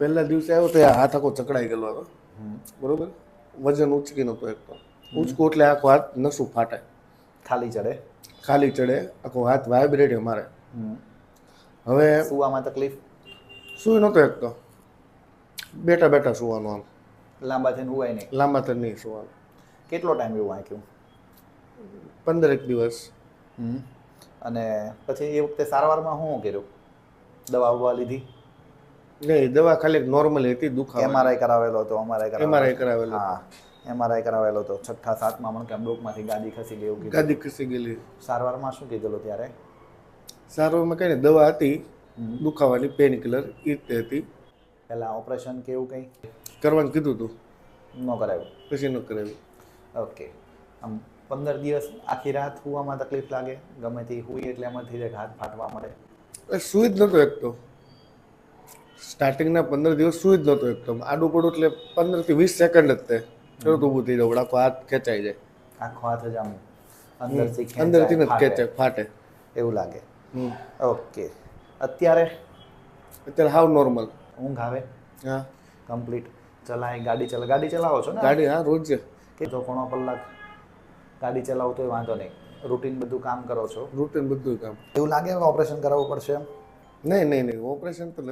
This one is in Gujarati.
પહેલા દિવસે આવ્યો તો હાથ આખો ચકડાઈ ગયેલો હતો. બરોબર? વજન ઉચકી નહોતો એક તો. ઉચકું એટલે આખો હાથ નસું ફાટે. ખાલી ચડે? ખાલી ચડે. આખો હાથ વાઇબ્રેટ મારે. હવે સુવામાં તકલીફ? સુઈ નહોતો એક તો. બેઠા બેઠા સુવાનું આમ. લાંબા થઈને હુવાય નહીં? લાંબા થઈને નહીં સુવાનું. કેટલો ટાઈમ એવું વાંચ્યું? પંદરેક દિવસ. અને પછી એ વખતે સારવારમાં શું કર્યું? દવા બવા લીધી? નહીં દવા ખાલી નોર્મલ હતી દુખાવો એમઆરઆઈ કરાવેલો હતો અમારે એમઆરઆઈ કરાવેલો હા એમઆરઆઈ કરાવેલો હતો. છઠ્ઠા સાતમા મને કેમ ડોકમાંથી ગાદી ખસી ગઈ એવું ગાદી ખસી ગયેલી. સારવારમાં શું કીધેલું ત્યારે? સારવારમાં કઈ દવા હતી દુખાવાની પેન કિલર એ રીતે હતી. પહેલાં ઓપરેશન કે એવું કંઈ? કરવાનું કીધું હતું ન કરાવ્યું? પછી ન કરાવ્યું. ઓકે આમ પંદર દિવસ આખી રાત હુવામાં તકલીફ લાગે? ગમે તે હુઈ એટલે એમાંથી હાથ ફાટવા મળે. એ સુઈ જ નહોતો એક તો સ્ટાર્ટિંગના પંદર દિવસ સુઈ જ નહોતો એકદમ. આડું પડું એટલે પંદરથી વીસ સેકન્ડ જ તે. તરત ઊભું થઈ જવું આખો હાથ ખેંચાઈ જાય. આખો હાથ જ આમ અંદરથી અંદરથી જ. ખેંચાય ફાટે. એવું લાગે. ઓકે. અત્યારે? અત્યારે હાવ નોર્મલ. ઊંઘ આવે? હા. કમ્પ્લીટ. ચલાય ગાડી ચલા ગાડી ચલાવો છો ને? ગાડી હા રોજ. કે તો કોણો કલાક ગાડી ચલાવો તો વાંધો નહીં. રૂટીન બધું કામ કરો છો? રૂટીન બધું કામ. એવું લાગે ઓપરેશન કરાવવું પડશે એમ? નહીં નહીં નહીં ઓપરેશન તો